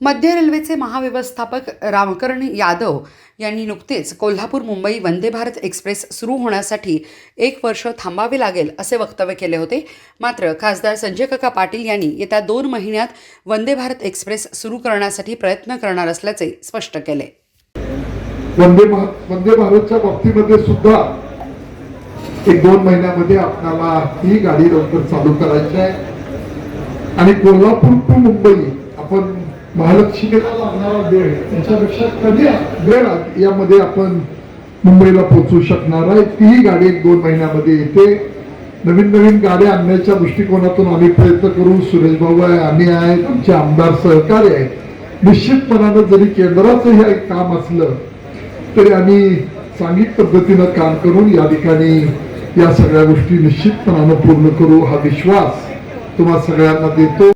मध्य रेल्वेचे महाव्यवस्थापक रामकरण यादव यांनी नुकतेच कोल्हापूर मुंबई वंदे भारत एक्सप्रेस सुरू होण्यासाठी एक वर्ष थांबावे लागेल असे वक्तव्य केले होते. मात्र खासदार संजय काका पाटील यांनी येत्या दोन महिन्यात वंदे भारत एक्सप्रेस सुरू करण्यासाठी प्रयत्न करणार असल्याचे स्पष्ट केले. वंदे भा- वंदे भारतच्या बाबतीमध्ये सुद्धा एक दोन महिन्यामध्ये आपल्याला ही गाडी लवकर चालू करायची आहे. आणि कोल्हापूर टू मुंबई आपण महालक्ष्मीला लागणारा वेळ त्याच्यापेक्षा कमी वेळ यामध्ये आपण मुंबईला पोहोचू शकणार आहे. तीही गाडी एक दोन महिन्यामध्ये येते. नवीन नवीन गाड्या आणण्याच्या दृष्टिकोनातून आम्ही प्रयत्न करू. सुरेश भाऊ आहे आम्ही आहेत आमचे आमदार सहकारी आहेत निश्चितपणानं जरी केंद्राचं हे एक काम असलं तरी आम्ही चांगली पद्धतीनं काम करून या ठिकाणी या सगळ्या गोष्टी निश्चितपणानं पूर्ण करू. हा विश्वास तुम्हा सगळ्यांना देतो.